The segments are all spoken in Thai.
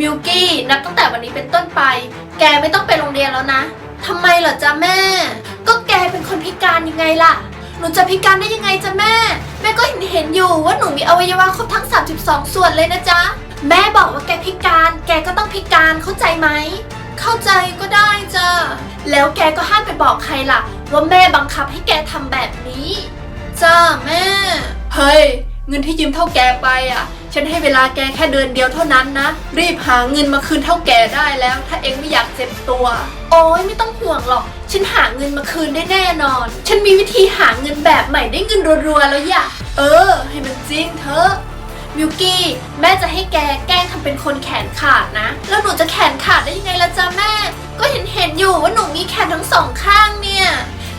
มิวกี้นับตั้งแต่วันนี้เป็นต้นไป แกไม่ต้องไปโรงเรียนแล้วนะทำไมเหรอจ๊ะแม่ ก็แกเป็นคนพิการยังไงล่ะ หนูจะพิการได้ยังไงจ๊ะแม่ แม่ก็เห็นเห็นอยู่ว่าหนูมีอวัยวะครบทั้ง 32 ส่วนเลยนะจ๊ะ แม่บอกว่าแกพิการ แกก็ต้องพิการเข้าใจไหม เข้าใจก็ได้จ้ะ แล้วแกก็ห้ามไปบอกใครล่ะ ว่าแม่บังคับให้แกทำแบบนี้ จ้าแม่ เฮ้ย เงินที่ยืมเท่าแกไปอะ ฉันให้เวลาแกแค่เดือนเดียวเท่านั้นนะ รีบหาเงินมาคืนเท่าแกได้แล้ว ถ้าเองไม่อยากเจ็บตัว โอ้ยไม่ต้องห่วงหรอก ฉันหาเงินมาคืนได้แน่นอน ฉันมีวิธีหาเงินแบบใหม่ได้เงินรัวๆแล้วอย่าเออ ให้มันจริงเถอะมิวกี้แม่จะให้แกแกล้งทำเป็นคนแขนขาดนะ แล้วหนูจะแขนขาดได้ยังไงล่ะจ๊ะแม่ ก็เห็นเห็นอยู่ว่าหนูมีแขนทั้งสองข้างเนี่ย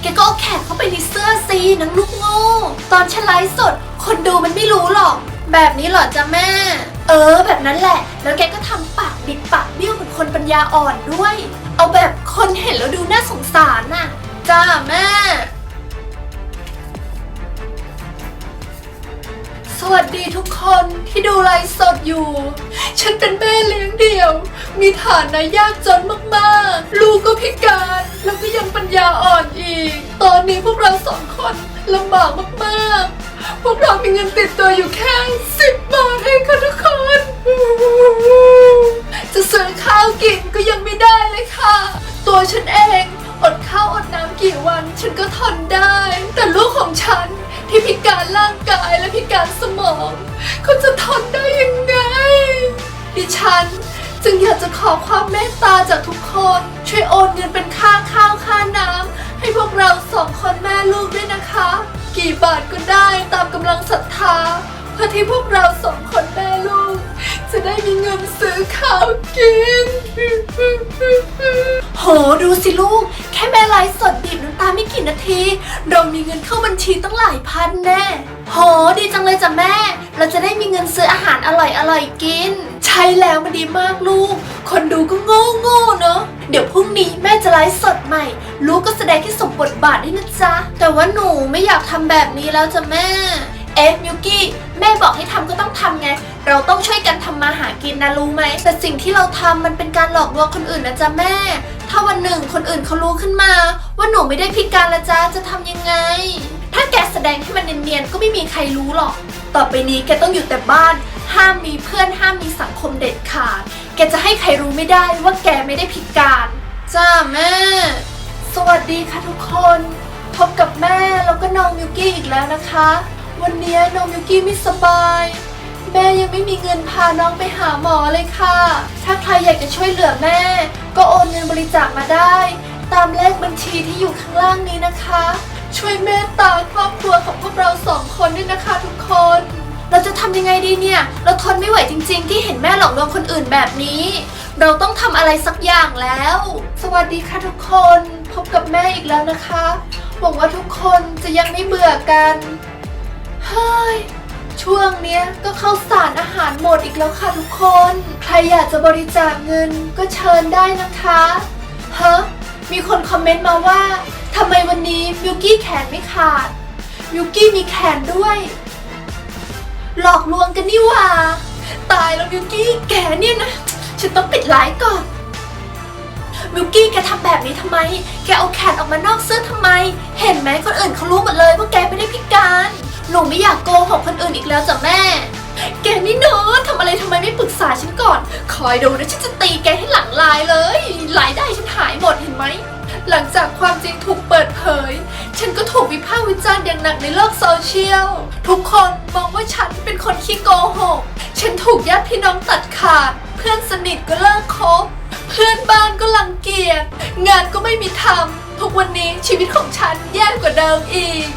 แกก็เอาแขนเข้าไปในเสื้อซีนังลูกโง่ตอนฉันไลฟ์สด คนดูมันไม่รู้หรอก แบบนี้เหรอจ๊ะแม่ เออ แบบนั้นแหละ แล้วแกก็ทำปากบิดปากเบี้ยวเหมือนคนปัญญาอ่อนด้วย เอาแบบคนเห็นแล้วดูน่าสงสารน่ะ จ้าแม่ สวัสดีทุกคนที่ดูไลฟ์สดอยู่ ฉันเป็นแม่เลี้ยงเดี่ยว มีฐานะยากจนมากๆ ลูกก็พิการ แล้วก็ยังปัญญาอ่อนอีก ตอนนี้พวกเราสองคนลำบากมากๆ พวกเรามีเงินติดตัวอยู่แค่สิบบาทเองค่ะทุกคน จะซื้อข้าวกินก็ยังไม่ได้เลยค่ะ ตัวฉันเองอดข้าวอดน้ำกี่วันฉันก็ทนได้ แต่ลูกของฉันที่พิการร่างกายและพิการสมองเขาจะทนได้ยังไง ดิฉันจึงอยากจะขอความเมตตาจากทุกคน ช่วยโอนเงินเป็นค่าข้าวค่าน้ำให้พวกเราสองคนแม่ลูกด้วยนะคะ กี่บาทก็ได้ตามกำลังศรัทธาเพื่อที่พวกเราสองคนแม่ลูก จะได้มีเงินซื้อข้าวกิน โหดูสิลูก แค่แม่ไลฟ์สดบีบน้ำตาไม่กี่นาที เรามีเงินเข้าบัญชีตั้งหลายพันแน่ โหดีจังเลยจ้ะแม่ เราจะได้มีเงินซื้ออาหารอร่อยอร่อยๆกิน ช่แล้วมันดีมากลูก คนดูก็โง่โง่เนาะ เดี๋ยวพรุ่งนี้แม่จะไลฟ์สดใหม่ ลูกก็แสดงแค่สมบทบาทด้วยนะจ๊ะ แต่ว่าหนูไม่อยากทำแบบนี้แล้วจ้ะแม่ เอ๊ะมิวกี้แม่บอกให้ทำก็ต้องทำไง เราต้องช่วยกันทำมาหากินนะรู้ไหม แต่สิ่งที่เราทำมันเป็นการหลอกลวงคนอื่นนะจ๊ะแม่ ถ้าวันหนึ่งคนอื่นเขารู้ขึ้นมา ว่าหนูไม่ได้พิการละจ๊ะจะทำยังไง ถ้าแกแสดงให้มันเนียนๆก็ไม่มีใครรู้หรอก ต่อไปนี้แกต้องอยู่แต่บ้าน ห้ามมีเพื่อนห้ามมีสังคมเด็ดขาด แกจะให้ใครรู้ไม่ได้ว่าแกไม่ได้พิการ จ้าแม่ สวัสดีค่ะทุกคน พบกับแม่แล้วก็น้องมิวกี้อีกแล้วนะคะ วันนี้น้องมิวกี้ไม่สบาย แม่ยังไม่มีเงินพาน้องไปหาหมอเลยค่ะ ถ้าใครอยากจะช่วยเหลือแม่ ก็โอนเงินบริจาคมาได้ ตามเลขบัญชีที่อยู่ข้างล่างนี้นะคะ ช่วยเมตตาครอบครัวของพวกเราสองคนด้วยนะคะทุกคน เราจะทำยังไงดีเนี่ย เราทนไม่ไหวจริง ๆ ที่เห็นแม่หลอกลวงคนอื่นแบบนี้ เราต้องทำอะไรสักอย่างแล้ว สวัสดีค่ะทุกคน พบกับแม่อีกแล้วนะคะ หวังว่าทุกคนจะยังไม่เบื่อกัน เฮ้ย ช่วงเนี้ยก็เข้าสารอาหารหมดอีกแล้วค่ะทุกคน ใครอยากจะบริจาคเงินก็เชิญได้นะคะฮะมีคนคอมเมนต์มาว่าทำไมวันนี้มิวกี้แขนไม่ขาดมิวกี้มีแขนด้วย หลอกลวงกันนี่หว่า ตายแล้วมิวกี้แกเนี่ยนะ ฉันต้องปิดไลฟ์ก่อนมิวกี้แกทำแบบนี้ทำไม แกเอาแขนออกมานอกเสื้อทำไม เห็นไหมคนอื่นเขารู้หมดเลยว่าแกไม่ได้พิการ หนูไม่อยากโกหกคนอื่นอีกแล้วจ้ะแม่ แกนี่เนอะทำอะไรทำไมไม่ปรึกษาฉันก่อน คอยดูนะฉันจะตีแกให้หลังลายเลยรายได้ฉันหายหมดเห็นไหม หลังจากความจริงถูก วิจารณ์อย่างหนักในโลกโซเชียล ทุกคนมองว่าฉันเป็นคนขี้โกหก ฉันถูกญาติพี่น้องตัดขาด เพื่อนสนิทก็เลิกคบ เพื่อนบ้านก็รังเกียจ งานก็ไม่มีทำ ทุกวันนี้ชีวิตของฉันแย่กว่าเดิมอีก